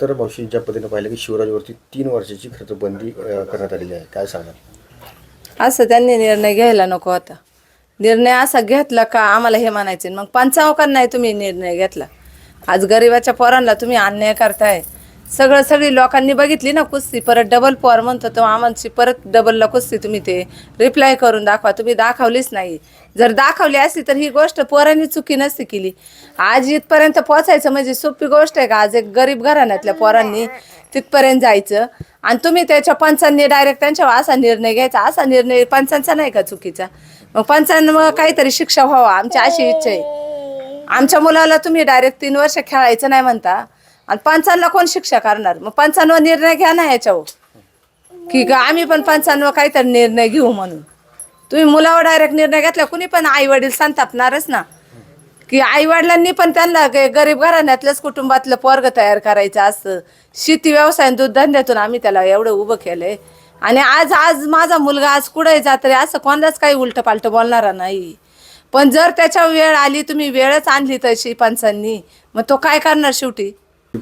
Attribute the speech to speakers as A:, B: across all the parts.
A: तर मावशी ज्या पद्धतीने पाहिलं की शिवराजवरती तीन वर्षाची खर्च तर बंदी अ, करण्यात आलेली आहे. काय सांगाल?
B: असं त्यांनी निर्णय घ्यायला नको होता. निर्णय असा घेतला का आम्हाला हे म्हणायचे मग पंचावं नाही तुम्ही निर्णय घेतला. आज गरिबाच्या पोरांना तुम्ही अन्याय करताय. सगळं सगळी लोकांनी बघितली ना कुस्ती परत डबल पोर म्हणतो तो आम्हाची परत डबलला कुस्ती तुम्ही ते रिप्लाय करून दाखवा. तुम्ही दाखवलीच नाही. जर दाखवली असली तर ही गोष्ट पोरांनी चुकी नसती केली. आज इथपर्यंत पोचायचं म्हणजे सोपी गोष्ट आहे का? आज एक गरीब घराण्यातल्या पोरांनी तिथपर्यंत जायचं. आणि तुम्ही त्याच्या पंचांनी डायरेक्ट त्यांच्यावर असा निर्णय घ्यायचा. असा निर्णय पंचांचा नाही का चुकीचा? मग पंचांना काहीतरी शिक्षा व्हावा आमची अशी इच्छा आहे. आमच्या मुलाला तुम्ही डायरेक्ट तीन वर्ष खेळायचं नाही म्हणता. आणि पंचांना कोण शिक्षा करणार? मग पंचांवर निर्णय घ्या ना याच्यावर. की ग- आम्ही पण पंचांवर काहीतरी निर्णय घेऊ म्हणून. तुम्ही मुलावर डायरेक्ट निर्णय घेतला कुणी पण आई वडील संतापणारच ना. की आई वडिलांनी पण त्यांना ग- गरीब घराण्यातल्याच कुटुंबातलं पोरग तयार करायचं असतं शेती व्यवसाय दूध धंद्यातून आम्ही त्याला एवढं उभं केलंय. आणि आज आज माझा मुलगा आज कुठे जात रे? असं कोणालाच काही उलट पालट बोलणारा नाही. पण जर त्याच्या वेळ आली तुम्ही वेळच आणली तशी पंचांनी मग तो काय करणार शेवटी?
A: ही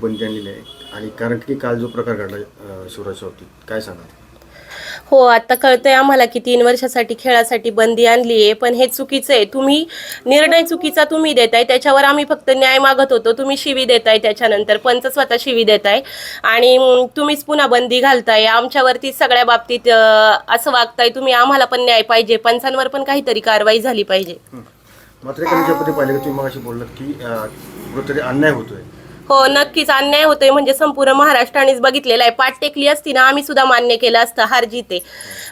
A: आणि कारण की काल जो प्रकार घडला अ, शिवराजच्या बाबतीत काय सांगाल?
C: हो आता कळतंय आम्हाला की तीन वर्षासाठी खेळासाठी बंदी आणली आहे पण हे चुकीचं आहे. तुम्ही निर्णय चुकीचा तुम्ही देताय त्याच्यावर आम्ही फक्त न्याय मागत होतो. तुम्ही शिवी देताय त्याच्यानंतर पंच स्वतः शिवी देताय. आणि तुम्हीच पुन्हा बंदी घालताय. आमच्यावरती सगळ्या बाबतीत असं वागताय. तुम्ही आम्हाला पण न्याय पाहिजे. पंचांवर पण काहीतरी कारवाई झाली पाहिजे.
A: मात्र पाहिलं तुम्ही बोललात की अन्याय होतोय.
C: हो नक्कीच अन्याय होतोय. म्हणजे संपूर्ण महाराष्ट्रानेच बघितलेला आहे. पाठ टेकली असती ना आम्ही सुद्धा मान्य केलं असतं. हार जिते.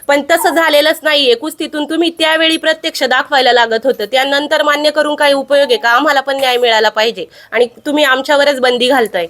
C: पण तसं झालेलंच नाहीये. कुस्तीतून तुम्ही त्यावेळी प्रत्यक्ष दाखवायला लागत होतं. त्यानंतर मान्य करून काही उपयोग आहे का? आम्हाला पण न्याय मिळाला पाहिजे. आणि तुम्ही आमच्यावरच बंदी घालताय.